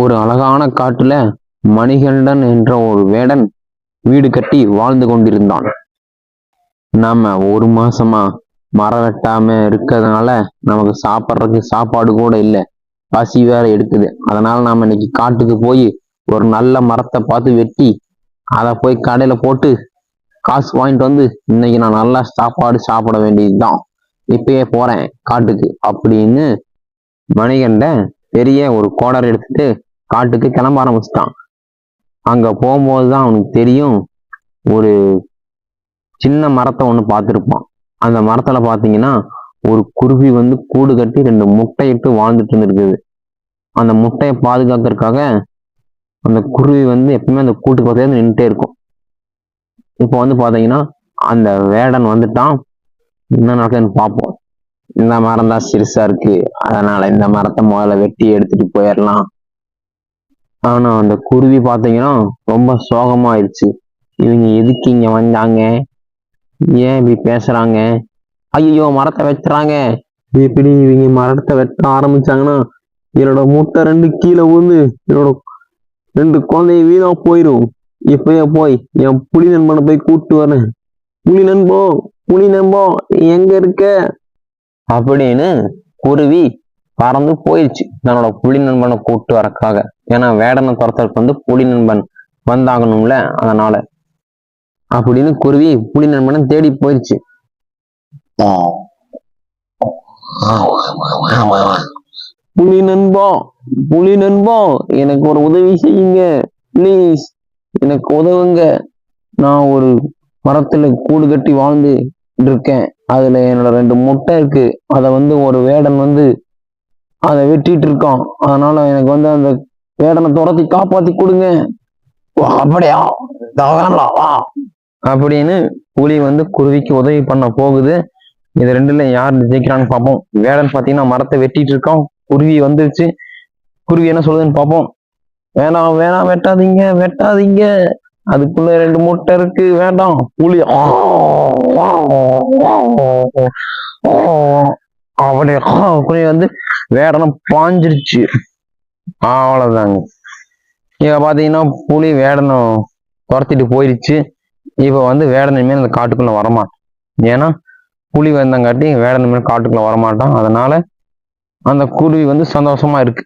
ஒரு அழகான காட்டுல மணிகண்டன் என்ற ஒரு வேடன் வீடு கட்டி வாழ்ந்து கொண்டிருந்தான். நாம ஒரு மாசமா மரம் வெட்டாம இருக்கிறதுனால நமக்கு சாப்பிட்றதுக்கு சாப்பாடு கூட இல்லை. பசி வேற எடுக்குது. அதனால நாம இன்னைக்கு காட்டுக்கு போய் ஒரு நல்ல மரத்தை பார்த்து வெட்டி அதை போய் கடையில போட்டு காசு வாங்கிட்டு வந்து இன்னைக்கு நான் நல்லா சாப்பாடு சாப்பிட வேண்டியதுதான். இப்பயே போறேன் காட்டுக்கு அப்படின்னு மணிகண்டன் பெரிய ஒரு கோடர் எடுத்துட்டு காட்டுக்கு கிளம்ப ஆரம்பிச்சிட்டான். அங்க போகும்போது தான் அவனுக்கு தெரியும் ஒரு சின்ன மரத்தை ஒன்று பார்த்துருப்பான். அந்த மரத்துல பார்த்தீங்கன்னா ஒரு குருவி வந்து கூடு கட்டி ரெண்டு முட்டையிட்டு வாழ்ந்துட்டு இருந்திருக்குது. அந்த முட்டையை பாதுகாக்கிறதுக்காக அந்த குருவி வந்து எப்பவுமே அந்த கூட்டுக்கு பார்த்தே நின்றுட்டே இருக்கும். இப்போ வந்து பார்த்தீங்கன்னா அந்த வேடன் வந்துட்டான். என்ன நடக்குதுன்னு பார்ப்போம். இந்த மரம் தான் சிறுசா இருக்கு. அதனால இந்த மரத்தை முதல்ல வெட்டி எடுத்துட்டு போயிடலாம் ஆனா அந்த குருவி பாத்தீங்கன்னா ரொம்ப சோகமா ஆயிடுச்சு இவங்க எதுக்கு இங்க வந்தாங்க? ஏன் இப்படி பேசுறாங்க? ஐயோ மரத்தை வெட்டுறாங்க. இப்படி இவங்க மரத்தை வெட்ட ஆரம்பிச்சாங்கன்னா என்னோட முட்டை ரெண்டு கீழே விழுந்து என்னோட ரெண்டு குழந்தைய வீணா போயிடும் இப்பயே போய் என் புலி நண்பனை போய் கூப்பிட்டு வரேன். புலி நண்போ புலி நண்போ எங்க இருக்க? அப்படின்னு குருவி பறந்து போயிடுச்சு தன்னோட புலி நண்பனை கூப்பிட்டு வரக்காக. ஏன்னா வேடனை துரத்தருக்கு வந்து புலி நண்பன் வந்தாகணும்ல அதனால. அப்படின்னு குருவி புலி நண்பனை தேடி போயிடுச்சு புலி நண்பா புலி நண்பா எனக்கு ஒரு உதவி செய்யுங்க ப்ளீஸ் எனக்கு உதவுங்க. நான் ஒரு மரத்துல கூடு கட்டி வாழ்ந்து இருக்கேன். அதுல என்னோட ரெண்டு முட்டை இருக்கு. அதை வந்து ஒரு வேடன் வந்து அதை வெட்டிட்டு இருக்கான். அதனால எனக்கு வந்து அந்த வேடனை துரத்தி காப்பாத்தி கொடுங்க. ஓ, அப்படியா? தவறா வா. அப்படின்னு புலி வந்து குருவிக்கு உதவி பண்ண போகுது. இது ரெண்டுல யார் ஜெயிக்கிறான்னு பார்ப்போம். வேடன் பாத்தீங்கன்னா மரத்தை வெட்டிட்டு இருக்கான். குருவி வந்துருச்சு. குருவி என்ன சொல்லுதுன்னு பார்ப்போம். வேணாம் வேணாம் வெட்டாதீங்க வெட்டாதீங்க. அதுக்குள்ள ரெண்டு முட்டை இருக்கு. வேண்டாம். புலி ஆ, ஆ, ஆ, அப்படி வந்து வேடனம் பாஞ்சிருச்சு. அவ்வளவுதாங்க. இப்ப பாத்தீங்கன்னா புலி வேடனம் துரத்திட்டு போயிருச்சு. இவ வந்து வேடன் அந்த காட்டுக்குள்ள வரமாட்டான் ஏன்னா புலி வந்தங்காட்டி வேடன் இனிமேல் காட்டுக்குள்ள வரமாட்டான். அதனால அந்த குருவி வந்து சந்தோஷமா இருக்கு.